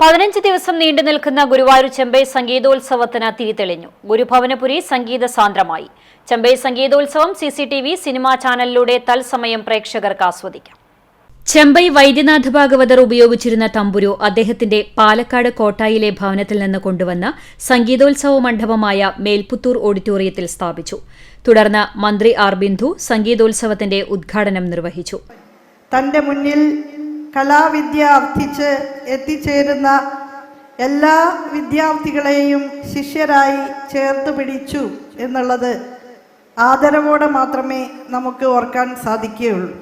പതിനഞ്ച് ദിവസം നീണ്ടു നിൽക്കുന്ന ഗുരുവായൂർ ചെമ്പൈ സംഗീതോത്സവത്തിന് തിരിതെളിഞ്ഞു. ഗുരുഭവനപുരി സംഗീത സാന്ദ്രമായി. Chembai സംഗീതോത്സവം C C T V cinema ചാനലിലൂടെ തത്സമയം പ്രേക്ഷകർക്ക് ആസ്വദിക്കാം. ചെമ്പൈ വൈദ്യനാഥ ഭാഗവതർ ഉപയോഗിച്ചിരുന്ന തമ്പുരു അദ്ദേഹത്തിന്റെ പാലക്കാട് കോട്ടായിലെ ഭവനത്തിൽ നിന്ന് കൊണ്ടുവന്ന സംഗീതോത്സവ മണ്ഡപമായ മേൽപുത്തൂർ ഓഡിറ്റോറിയത്തിൽ സ്ഥാപിച്ചു. തുടർന്ന് മന്ത്രി ആർ ബിന്ദു സംഗീതോത്സവത്തിന്റെ ഉദ്ഘാടനം നിർവഹിച്ചു. തന്റെ മുന്നിൽ കലാവിദ്യ അർത്ഥിച്ച് എത്തിച്ചേരുന്ന എല്ലാ വിദ്യാർത്ഥികളെയും ശിഷ്യരായി ചേർത്ത് പിടിച്ചു എന്നുള്ളത് ആദരവോടെ മാത്രമേ നമുക്ക് ഓർക്കാൻ സാധിക്കുകയുള്ളൂ.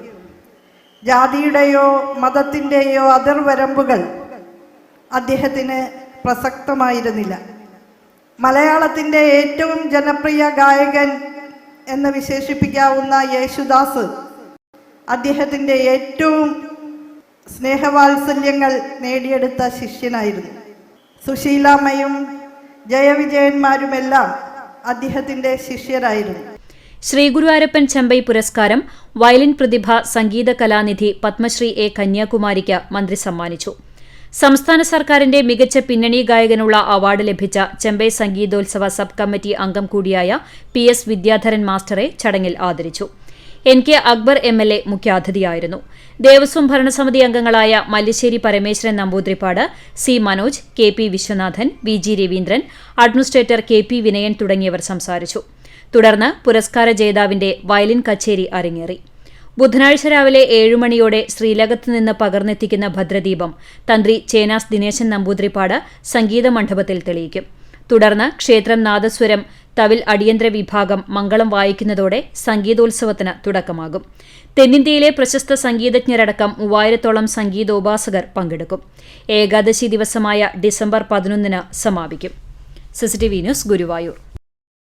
ജാതിയുടെയോ മതത്തിന്റെയോ അതിർവരമ്പുകൾ അദ്ദേഹത്തിന് പ്രസക്തമായിരുന്നില്ല. മലയാളത്തിന്റെ ഏറ്റവും ജനപ്രിയ ഗായകൻ എന്ന് വിശേഷിപ്പിക്കാവുന്ന യേശുദാസ് അദ്ദേഹത്തിന്റെ ഏറ്റവും സ്നേഹവാത്സല്യങ്ങൾ നേടിയെടുത്ത ശിഷ്യനായിരുന്നു. സുശീലാമ്മയും ജയവിജയന്മാരുമെല്ലാം അദ്ദേഹത്തിന്റെ ശിഷ്യരായിരുന്നു. ശ്രീ ഗുരുവാരപ്പൻ ചെമ്പൈ പുരസ്കാരം വയലിൻ പ്രതിഭ സംഗീത കലാനിധി പത്മശ്രീ എ കന്യാകുമാരിക്ക് മന്ത്രി സമ്മാനിച്ചു. സംസ്ഥാന സർക്കാരിന്റെ മികച്ച പിന്നണി ഗായകനുള്ള അവാർഡ് ലഭിച്ച ചെമ്പൈ സംഗീതോത്സവ സബ് കമ്മിറ്റി അംഗം കൂടിയായ പി എസ് വിദ്യാധരൻ മാസ്റ്ററെ ചടങ്ങിൽ ആദരിച്ചു. N K Akbar M L A മുഖ്യാതിഥിയായിരുന്നു. Devaswom ഭരണസമിതി അംഗങ്ങളായ Mallisseri Parameswaran Namboodiripad C Manoj K P Viswanathan V G Raveendran administrator K P Vinayan തുടങ്ങിയവർ സംസാരിച്ചു. തുടർന്ന് പുരസ്കാര ജേതാവിന്റെ വയലിൻ കച്ചേരി അരങ്ങേറി. ബുധനാഴ്ച രാവിലെ ഏഴുമണിയോടെ ശ്രീലകത്ത് നിന്ന് പകർന്നെത്തിക്കുന്ന ഭദ്രദീപം തന്ത്രി ചേനാസ് ദിനേശൻ നമ്പൂതിരിപ്പാട് സംഗീത മണ്ഡപത്തിൽ തെളിയിക്കും. തുടർന്ന് ക്ഷേത്രം നാദസ്വരം തവിൽ അടിയന്തര വിഭാഗം മംഗളം വായിക്കുന്നതോടെ സംഗീതോത്സവത്തിന് തുടക്കമാകും. തെന്നിന്ത്യയിലെ പ്രശസ്ത സംഗീതജ്ഞരടക്കം മൂവായിരത്തോളം സംഗീതോപാസകർ പങ്കെടുക്കും. ഏകാദശി ദിവസമായ ഡിസംബർ പതിനൊന്നിന് സമാപിക്കും. CCTV news Guruvayur.